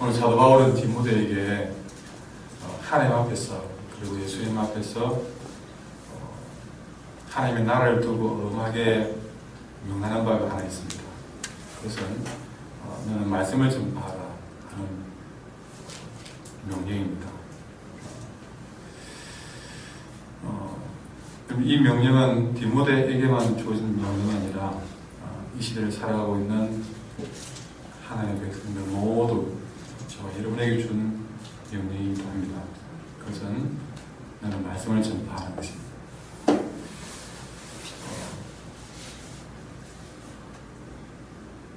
오늘 사도 바울은 디모데에게 어, 하나님 앞에서 그리고 예수님 앞에서 어, 하나님의 나라를 두고 엄하게 명하는 바가 하나 있습니다. 그것은 어, 너는 말씀을 전파하라 하는 명령입니다. 이 명령은 디모데에게만 주어진 명령이 아니라 어, 이 시대를 살아가고 있는 하나님의 백성들 모두 저와 여러분에게 준 합니다. 그것은 나는 말씀을 전파하는 것입니다.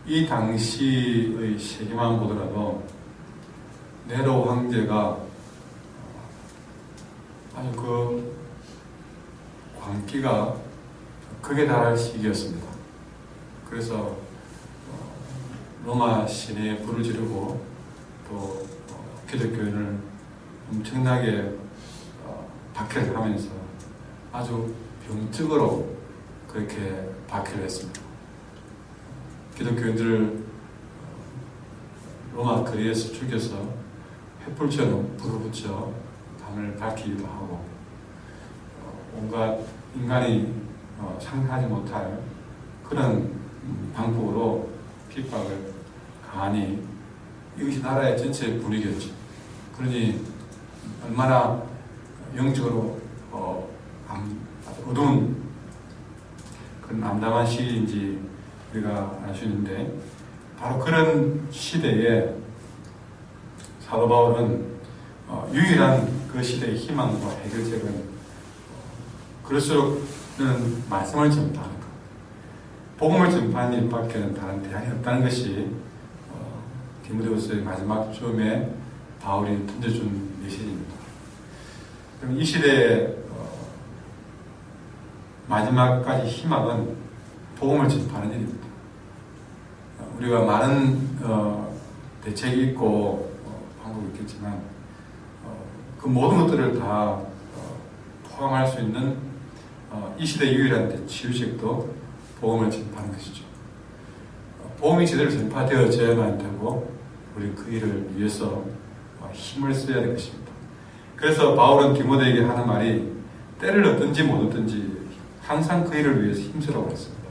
이 당시의 세계만 보더라도 네로 황제가 아주 그 광기가 극에 달할 시기였습니다. 그래서 어, 로마 시내에 불을 지르고 또 어, 기독교인을 엄청나게 어, 박해를 하면서 아주 병적으로 그렇게 박해를 했습니다. 기독교인들을 로마 거리에서 죽여서 횃불처럼 불을 붙여 밤을 밝히기도 하고 온갖 인간이 상상하지 못할 그런 음, 방법으로 핍박을 가하니 이것이 나라의 전체 분위기였죠. 그러니 얼마나 영적으로 어, 어두운 그런 암담한 시기인지 우리가 알 수 있는데 바로 그런 시대에 사도 바울은 어, 유일한 그 시대의 희망과 해결책은 어, 그럴수록 는 말씀을 전파하는 것, 복음을 전파하는 일밖에는 다른 대안이 없다는 것이 어, 디모데후서의 마지막 쯤에 바울이 던져준 메시지입니다. 그럼 이 시대의 어, 마지막까지 희망은 복음을 전파하는 일입니다. 어, 우리가 많은 어, 대책이 있고 어, 방법이 있겠지만 어, 그 모든 것들을 다 어, 포함할 수 있는 어, 이 시대 유일한 치유책도 복음을 전파하는 것이죠. 복음이 제대로 전파되어져야만 되고 우리 그 일을 위해서 힘을 써야 될 것입니다. 그래서 바울은 디모데에게 하는 말이 때를 얻든지 못 얻든지 항상 그 일을 위해서 힘쓰라고 했습니다.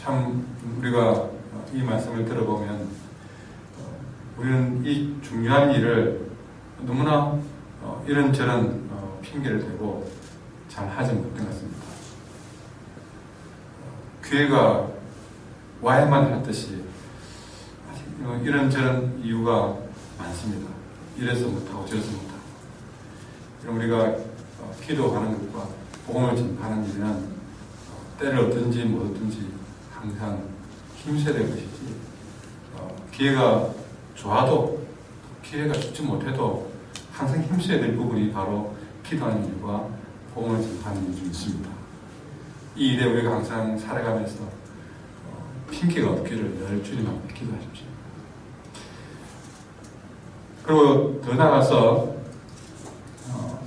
참 우리가 이 말씀을 들어보면 우리는 이 중요한 일을 너무나 이런저런 핑계를 대고 잘 하지 못한 것 같습니다. 교회가 와야만 할 듯이 이런저런 이유가 많습니다. 이래서 못하고 저래서 못하고. 우리가 기도하는 것과 복음을 전하는 일은 때를 얻든지 못 얻든지 항상 힘써야 될 것이지 기회가 좋아도 기회가 좋지 못해도 항상 힘써야 될 부분이 바로 기도하는 일과 복음을 전하는 일중 있습니다. 이 일에 우리가 항상 살아가면서 핑계가 없기를 늘 주님 앞에 기도하십시오. 그리고 더 나아가서 어,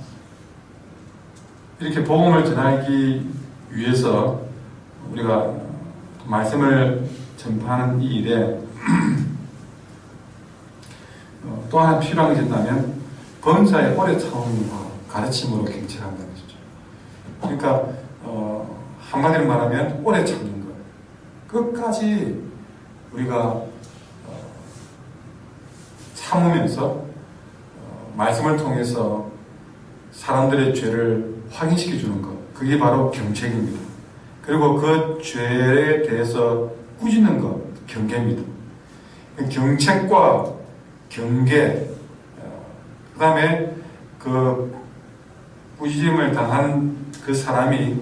이렇게 복음을 전하기 위해서 우리가 말씀을 전파하는 이 일에 어, 또 하나 필요한 게 있다면 범사의 오래 참음과 가르침으로 경찰한다는 것이죠. 그러니까 어, 한마디로 말하면 오래 참는 것. 끝까지 우리가 어, 참으면서 어, 말씀을 통해서 사람들의 죄를 확인시켜 주는 것. 그게 바로 경책입니다. 그리고 그 죄에 대해서 꾸짖는 것, 경계입니다. 경책과 경계, 그 다음에 그 꾸짖음을 당한 그 사람이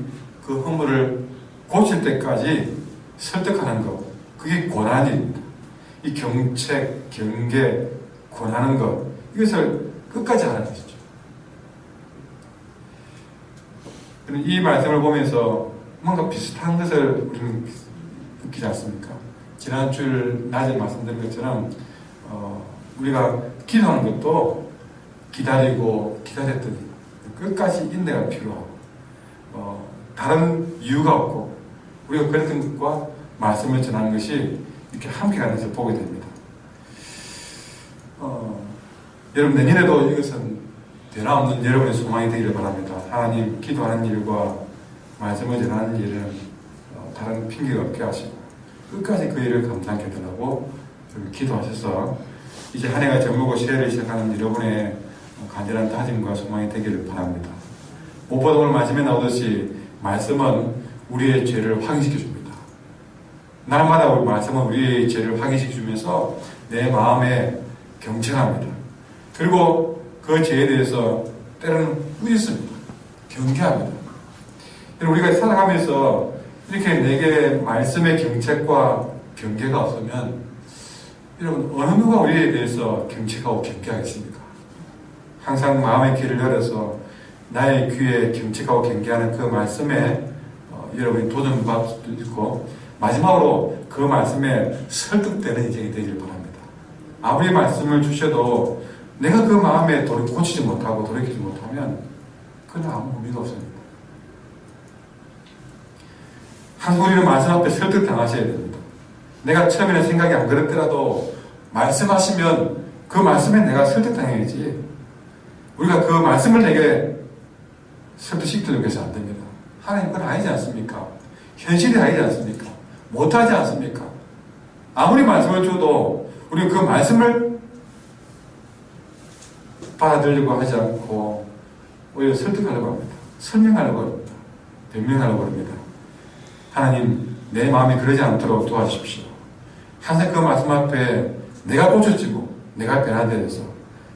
그 허물을 고칠 때까지 설득하는 것, 그게 고난입니다. 이 경책, 경계, 권하는 것, 이것을 끝까지 하는 것이죠. 이 말씀을 보면서 뭔가 비슷한 것을 우리는 느끼지 않습니까? 지난주 낮에 말씀드린 것처럼 어, 우리가 기도하는 것도 기다리고 기다렸더니 끝까지 인내가 필요하고 어, 다른 이유가 없고 우리가 그랬던 것과 말씀을 전하는 것이 이렇게 함께 가는 것을 보게 됩니다. 여러분 내년에도 이것은 변함없는 여러분의 소망이 되기를 바랍니다. 하나님 기도하는 일과 말씀을 전하는 일은 어, 다른 핑계가 없게 하시고 끝까지 그 일을 감당케 달라고 기도하셔서 이제 한 해가 저물고 새해를 시작하는 여러분의 간절한 다짐과 소망이 되기를 바랍니다. 무엇보다 오늘 말씀에 나오듯이 말씀은 우리의 죄를 확인시켜 줍니다. 날마다 우리 말씀은 우리의 죄를 확인시켜 주면서 내 마음에 경청합니다. 그리고 그 죄에 대해서 때로는 꾸짖습니다. 경계합니다. 우리가 살아가면서 이렇게 내게 말씀의 경책과 경계가 없으면 여러분 어느 누가 우리에 대해서 경책하고 경계하겠습니까? 항상 마음의 귀를 열어서 나의 귀에 경책하고 경계하는 그 말씀에 어, 여러분이 도전받을 수도 있고 마지막으로 그 말씀에 설득되는 인생이 되기를 바랍니다. 아무리 말씀을 주셔도 내가 그 마음에 돌이 고치지 못하고 돌이키지 못하면 그건 아무 의미가 없습니다. 우리는 말씀 앞에 설득당하셔야 됩니다. 내가 처음에는 생각이 안 그랬더라도 말씀하시면 그 말씀에 내가 설득당해야지. 우리가 그 말씀을 내게 설득시키려고 해서 안 됩니다. 하나님 그건 아니지 않습니까? 현실이 아니지 않습니까? 못하지 않습니까? 아무리 말씀을 줘도 우리는 그 말씀을 받아들이려고 하지 않고 오히려 설득하려고 합니다. 설명하려고 합니다. 변명하려고 합니다. 하나님 내 마음이 그러지 않도록 도와주십시오. 항상 그 말씀 앞에 내가 고쳐지고 내가 변화되어서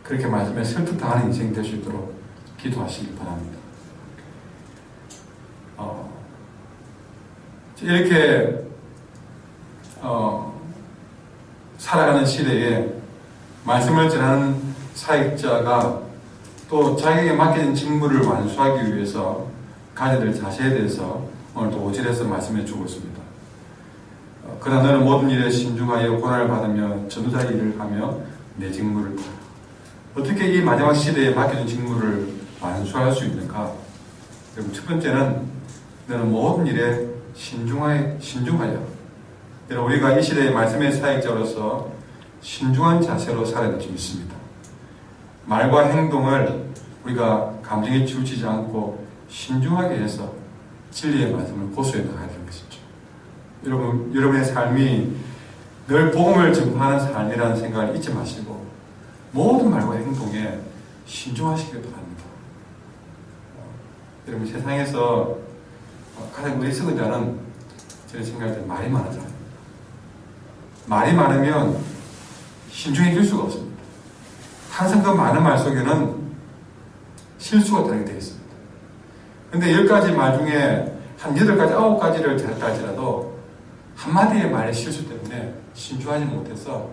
그렇게 말씀에 설득당하는 인생이 될 수 있도록 기도하시기 바랍니다. 어, 이렇게 어, 살아가는 시대에 말씀을 전하는 사역자가 또 자기에게 맡겨진 직무를 완수하기 위해서 가져야 될 자세에 대해서 오늘도 오질해서 말씀해 주고 있습니다. 어, 그러나 너는 모든 일에 신중하여 고난을 받으며 전도자 일을 하며 내 직무를 다. 어떻게 이 마지막 시대에 맡겨진 직무를 완수할 수 있는가? 여러분 첫 번째는 너는 모든 일에 신중하여, 신중하여. 여러분 우리가 이 시대의 말씀의 사역자로서 신중한 자세로 살아야 될 줄 믿습니다. 말과 행동을 우리가 감정에 치우치지 않고 신중하게 해서 진리의 말씀을 고수해 나가야 되는 것이죠. 여러분, 여러분의 삶이 늘 복음을 전파하는 삶이라는 생각을 잊지 마시고 모든 말과 행동에 신중하시길 바랍니다. 어, 여러분 세상에서 가장 어리석은 자는 제 생각할 때 말이 자입니다. 말이 많으면 신중해질 수가 없습니다. 항상 그 많은 말 속에는 실수가 들어게 있습니다. 근데 열 가지 말 중에 한 여덟 가지, 아홉 가지를 잘했다 할지라도 한마디의 말의 실수 때문에 신중하지 못해서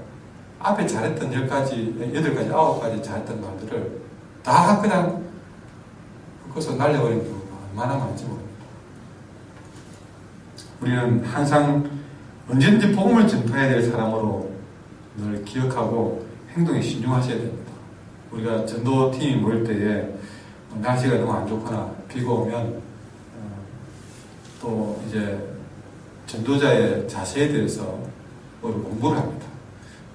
앞에 잘했던 열 가지, 여덟 가지, 아홉 가지 잘했던 말들을 다 그냥 흙어서 날려버린 경우가 얼마나 많지 모릅니다. 우리는 항상 언제든지 복음을 전파해야 될 사람으로 늘 기억하고 행동에 신중하셔야 됩니다. 우리가 전도팀이 모일 때에 날씨가 너무 안 좋거나 비가 오면 어, 또 이제 전도자의 자세에 대해서 공부를 합니다.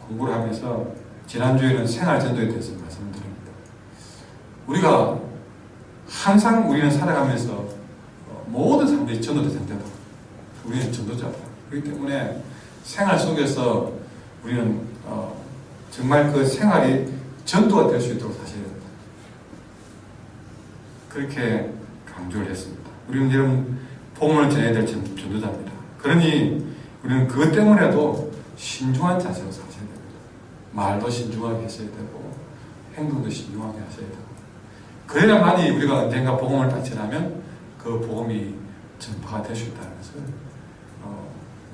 공부를 하면서 지난주에는 생활전도에 대해서 말씀드립니다. 우리가 항상 우리는 살아가면서 어, 모든 사람들이 전도된 상태다. 우리는 전도자다. 그렇기 때문에 생활 속에서 우리는 어, 정말 그 생활이 전도가 될 수 있도록 된다. 그렇게 강조를 했습니다. 우리는 여러분 복음을 전해야 될 전도자입니다. 그러니 우리는 그것 때문에도 신중한 자세로 사셔야 됩니다. 말도 신중하게 하셔야 되고 행동도 신중하게 하셔야 되고 그래야만이 우리가 언젠가 복음을 다전하면 그 복음이 전파가 될 수 있다는 것을 어,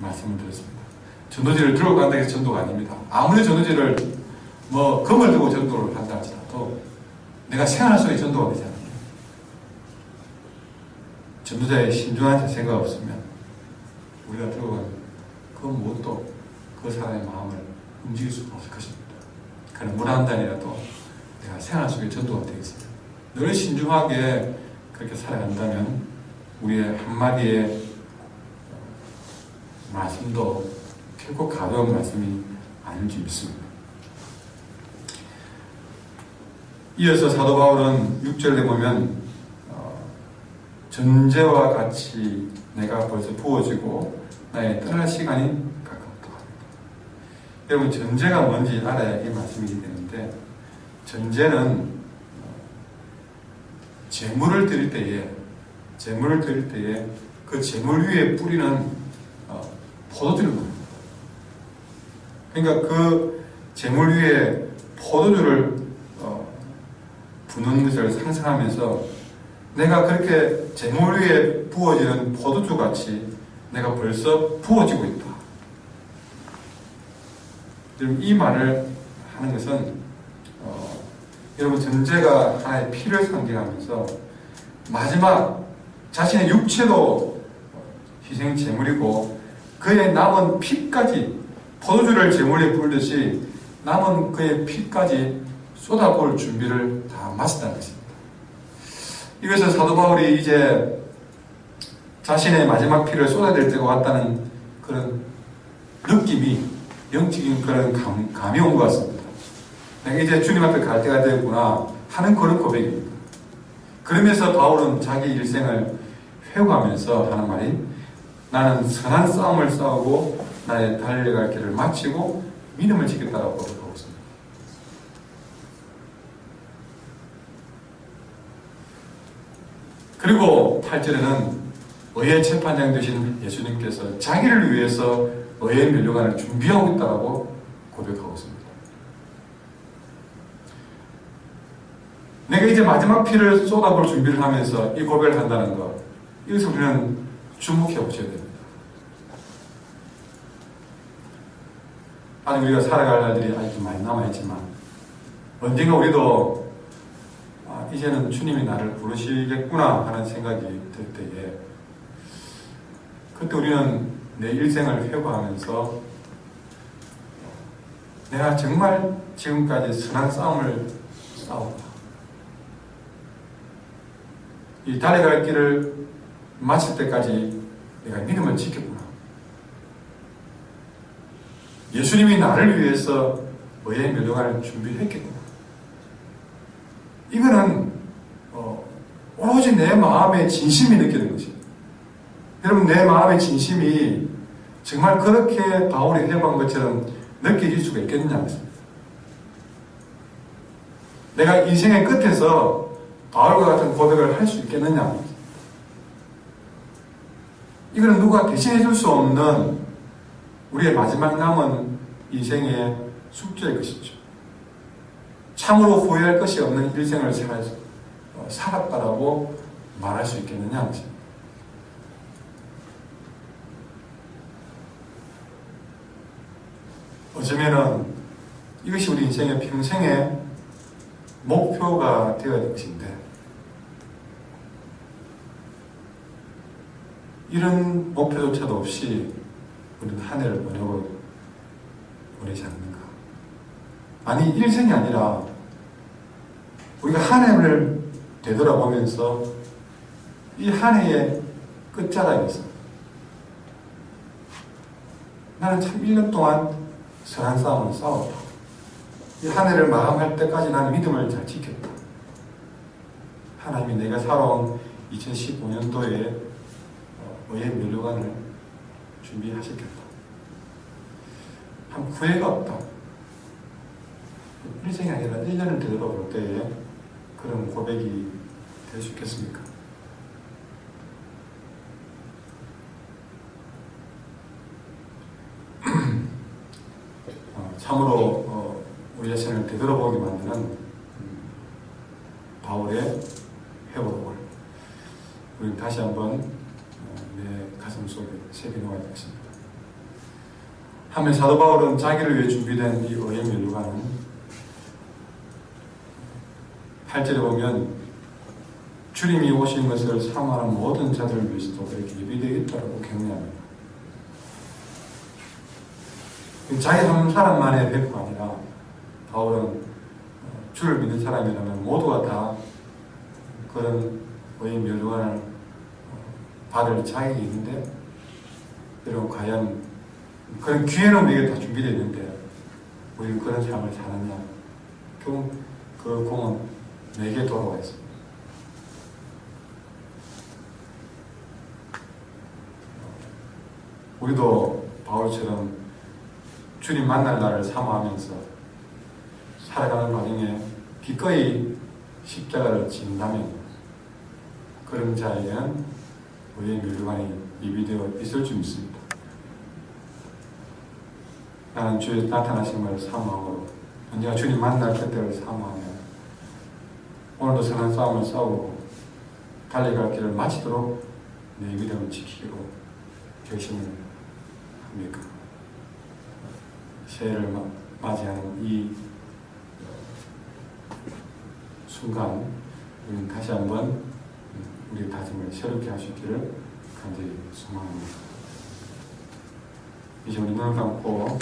말씀을 드렸습니다. 전도지를 들고 간다고 해서 전도가 아닙니다. 아무리 전도지를 뭐 금을 들고 전도를 한다 할지라도 내가 생활 속에 전도가 되지 않아요. 전도자의 신중한 자세가 없으면 우리가 들고 간그 무엇도 그 사람의 마음을 움직일 수가 없을 것입니다. 그런 문한 단이라도 내가 생활 속에 전도가 되겠습니다. 늘 신중하게 그렇게 살아간다면 우리의 한마디의 말씀도 결코 가벼운 말씀이 아닐 줄 믿습니다. 이어서 사도 바울은 6절에 보면 어, 전제와 같이 내가 벌써 부어지고 나의 떠날 시간이 가깝다. 여러분 전제가 뭔지 알아야 이 말씀이 되는데 전제는 어, 재물을 드릴 때에 재물을 드릴 때에 그 재물 위에 뿌리는 어, 포도주를 말합니다. 그러니까 그 재물 위에 포도주를 어, 부는 것을 상상하면서 내가 그렇게 재물 위에 부어지는 포도주 같이 내가 벌써 부어지고 있다. 여러분 이 말을 하는 것은 어, 여러분 전제가 하나의 피를 상징하면서 마지막 자신의 육체도 희생 제물이고 그의 남은 피까지 포도주를 제물에 불듯이 남은 그의 피까지 쏟아볼 준비를 다 마쳤다는 것입니다. 이것은 사도 바울이 이제 자신의 마지막 피를 쏟아낼 때가 왔다는 그런 느낌이 영적인 그런 감, 감이 온 것 같습니다. 내가 이제 주님 앞에 갈 때가 되었구나 하는 그런 고백입니다. 그러면서 바울은 자기 일생을 회고하면서 하는 말이 나는 선한 싸움을 싸우고 나의 달려갈 길을 마치고 믿음을 지켰다고 고백하고 있습니다. 그리고 8절에는 의의 재판장 되신 예수님께서 자기를 위해서 의의 면류관을 준비하고 있다고 고백하고 있습니다. 내가 이제 마지막 피를 쏟아볼 준비를 하면서 이 고백을 한다는 것, 이것을 우리는 주목해 보셔야 됩니다. 아직 우리가 살아갈 날들이 아직 많이 남아있지만, 언젠가 우리도 아, 이제는 주님이 나를 부르시겠구나 하는 생각이 들 때에, 그때 우리는 내 일생을 회고하면서 내가 정말 지금까지 선한 싸움을 싸웠다. 이 달려갈 길을 마칠 때까지 내가 믿음을 지켰구나. 예수님이 나를 위해서 의의 멸류관을 준비했겠구나. 이거는 어, 오로지 내 마음의 진심이 느끼는 것입니다. 여러분 내 마음의 진심이 정말 그렇게 바울이 회고한 것처럼 느껴질 수가 있겠느냐 내가 인생의 끝에서 바울과 같은 고백을 할 수 있겠느냐 이거는 누가 대신해 줄 수 없는 우리의 마지막 남은 인생의 숙제일 것이죠. 참으로 후회할 것이 없는 일생을 살았다라고 말할 수 있겠느냐 하는 어쩌면은 이것이 우리 인생의 평생의 목표가 되어야 될 것인데 이런 목표조차도 없이 우리는 한 해를 보내고 보내지 않는가. 아니 일생이 아니라 우리가 한 해를 되돌아보면서 이 한 해의 끝자락에서 나는 참 1년 동안 선한 싸움을 싸웠다. 이 한 해를 마감할 때까지 나는 믿음을 잘 지켰다. 하나님이 내가 살아온 2015년도에 의의 면류관을 준비하셨겠다. 한 후회가 없다. 일생이 아니라 1년을 되돌아볼 때에 그런 고백이 될 수 있겠습니까? 어, 참으로 어, 우리 자신을 되돌아보게 만드는 음, 바울의 회복을 우리 다시 한번 어, 내 가슴 속에 새겨놓아야 되겠습니다. 하면 사도 바울은 자기를 위해 준비된 이 의의 면류관은 8절에 보면 주님이 오신 것을 사모하는 모든 자들을 위해서도 그렇게 예비되어 있다고 격려합니다. 자기 한 사람만의 배포가 아니라 바울은 주를 믿는 사람이라면 모두가 다 그런 의의 멸관을 받을 자격이 있는데 여러분 과연 그런 기회는 우리에게 다 준비되어 있는데 우리는 그런 삶을 사느냐 결국 그 공은 내게 돌아와 있습니다. 우리도 바울처럼 주님 만날 날을 사모하면서 살아가는 과정에 기꺼이 십자가를 진다면 그런 자에게는 우리의 멸류관이 예비되어 있을 줄 믿습니다. 나는 주의 나타나심을 사모하고 언제가 주님 만날 그때를 사모하며 오늘도 선한 싸움을 싸우고 달려갈 길을 마치도록 내 믿음을 지키기로 결심을 합니까? 새해를 마- 맞이하는 이 순간 우리는 다시 한번 우리 다짐을 새롭게 하시기를 간절히 소망합니다. 이제 우리 눈을 감고